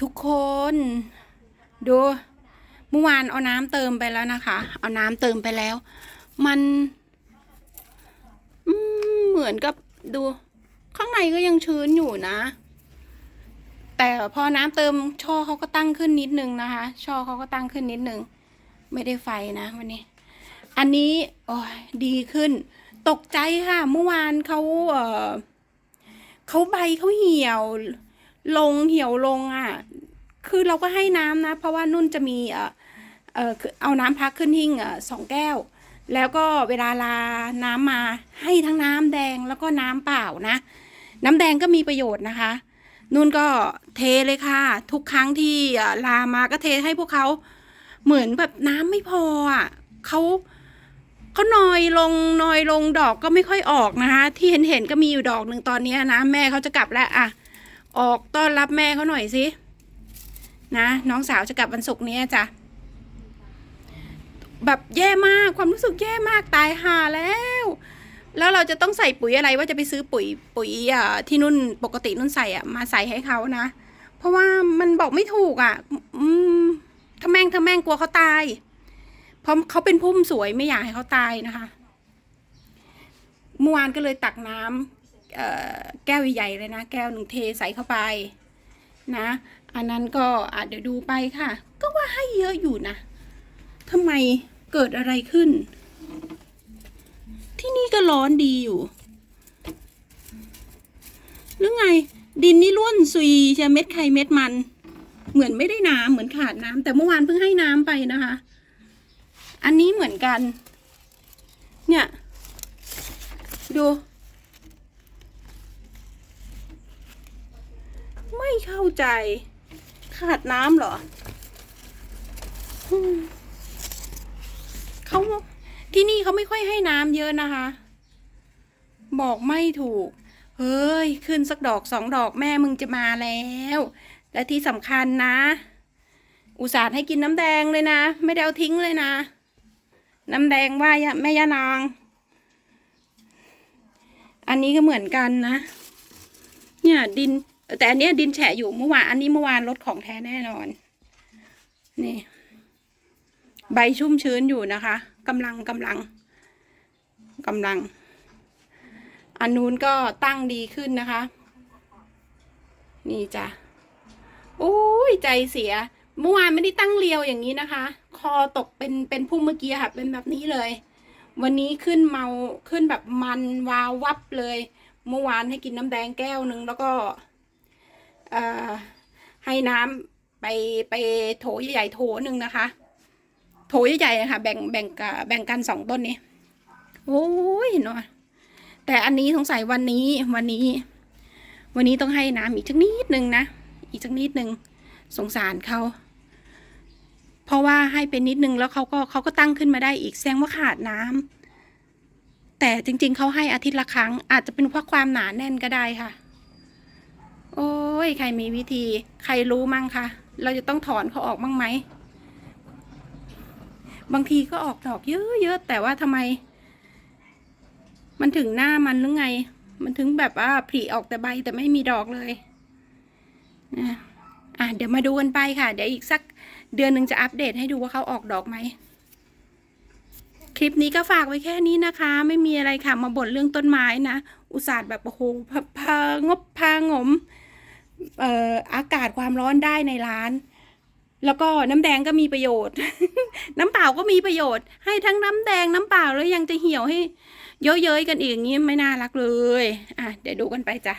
ทุกคน ดูเมื่อวานเอาน้ำเติมไปแล้วนะคะ เอาน้ำเติมไปแล้ว มันมเหมือนกับดู ข้างในก็ยังชื้นอยู่นะ แต่พอน้ำเติมช่อเขาก็ตั้งขึ้นนิดนึงนะคะ ช่อเขาก็ตั้งขึ้นนิดนึง ไม่ได้ไฟนะวันนี้ อันนี้โอ้ยดีขึ้น ตกใจค่ะ เมื่อวานเขาเออเขาใบเขาเหี่ยว ลงเหี่ยวลงอะ คือเราก็ให้น้ำนะ เพราะว่านุ่นจะมีเออเออเอาน้ำพักขึ้นหิ้งสองแก้ว แล้วก็เวลาลาน้ำมาให้ทั้งน้ำแดงแล้วก็น้ำเปล่านะ น้ำแดงก็มีประโยชน์นะคะ นุ่นก็เทเลยค่ะ ทุกครั้งที่ลามาก็เทให้พวกเขาเหมือนแบบน้ำไม่พออะเขาเขานอยลงนอยลงดอกก็ไม่ค่อยออกนะคะที่เห็นเห็นก็มีอยู่ดอกหนึ่งตอนนี้นะแม่เขาจะกลับแล้วอะ ออกต้อนรับแม่เขาหน่อยสินะน้องสาวจะกลับวันศุกร์นี้จ้ะแบบแย่มากความรู้สึกแย่มากตายห่าแล้ว แล้วเราจะต้องใส่ปุ๋ยอะไรว่าจะไปซื้อปุ๋ยปุ๋ยอะที่นุ่นปกตินุ่นใส่อะมาใส่ให้เขานะ เพราะว่ามันบอกไม่ถูกอะ อืมถ้าแม่งถ้าแม่งกลัวเขาตาย เพราะเขาเป็นพุ่มสวยไม่อยากให้เขาตายนะคะเมื่อวานก็เลยตักน้ำเอ่อ แก้วใหญ่ๆเลยนะ แก้วหนึ่งเทใส่เข้าไปนะ อันนั้นก็อะเดี๋ยวดูไปค่ะ ก็ว่าให้เยอะอยู่นะทำไมเกิดอะไรขึ้น ที่นี่ก็ร้อนดีอยู่ หรือไง ดินนี่ร่วนซุยจะเม็ดไข่เม็ดมัน เหมือนไม่ได้น้ำเหมือนขาดน้ำแต่เมื่อวานเพิ่งให้น้ำไปนะคะ อันนี้เหมือนกัน เนี่ย ดู ไม่เข้าใจ ขาดน้ำเหรอ เขาที่นี่เขาไม่ค่อยให้น้ำเยอะนะคะ บอกไม่ถูก เฮ้ย ขึ้นสักดอกสองดอกแม่มึงจะมาแล้ว และที่สำคัญนะ อุตส่าห์ให้กินน้ำแดงเลยนะ ไม่ได้เอาทิ้งเลยนะ น้ำแดงว่ายะแม่ย่านาง อันนี้ก็เหมือนกันนะเนี่ยดิน แต่อันนี้ดินแฉะอยู่เมื่อวานอันนี้เมื่อวานลดของแท้แน่นอน นี่ ใบชุ่มชื้นอยู่นะคะกำลังกำลังกำลัง อันนู้นก็ตั้งดีขึ้นนะคะ นี่จ้ะโอ้ยใจเสีย เมื่อวานไม่ได้ตั้งเรียวอย่างนี้นะคะ คอตกเป็นเป็นพุ่มเมื่อกี้ค่ะ เป็นแบบนี้เลย วันนี้ขึ้นเมาขึ้นแบบมันวาววับเลย เมื่อวานให้กินน้ำแดงแก้วหนึ่งแล้วก็ ให้น้ำไปไปโถใหญ่ๆโถหนึ่งนะคะ โถใหญ่ๆนะคะแบ่งแบ่งกับแบ่งกันสองต้นนี้โอ้ยเนาะแต่อันนี้สงสัยวันนี้วันนี้ วันนี้ต้องให้น้ำอีกสักนิดนึงนะอีกสักนิดนึงสงสารเขาเพราะว่าให้เป็นนิดนึงแล้วเขาก็เขาก็ตั้งขึ้นมาได้อีกแสดงว่าขาดน้ำแต่จริง ๆเขาให้อาทิตย์ละครั้ง อาจจะเป็นเพราะความหนาแน่นก็ได้ค่ะ โอ้ยใครมีวิธี ใครรู้มั่งคะเราจะต้องถอนเขาออกมั่งไหม บางทีก็ออกดอกเยอะๆแต่ว่าทำไม มันถึงหน้ามันหรือไง มันถึงแบบว่าผลิออกแต่ใบแต่ไม่มีดอกเลยอะอะเดี๋ยวมาดูกันไปค่ะ เดี๋ยวอีกสักเดือนหนึ่งจะอัปเดตให้ดูว่าเขาออกดอกไหมคลิปนี้ก็ฝากไว้แค่นี้นะคะ ไม่มีอะไรค่ะ มาบ่นเรื่องต้นไม้นะ อุตส่าห์แบบโอ้โหพะพางบพางม อากาศความร้อนได้ในร้าน แล้วก็น้ำแดงก็มีประโยชน์ น้ำเปล่าก็มีประโยชน์ ให้ทั้งน้ำแดงน้ำเปล่าแล้วยังจะเหี่ยวให้เยอะๆกันอีกอย่างนี้ไม่น่ารักเลย อะ เดี๋ยวดูกันไปจ้ะ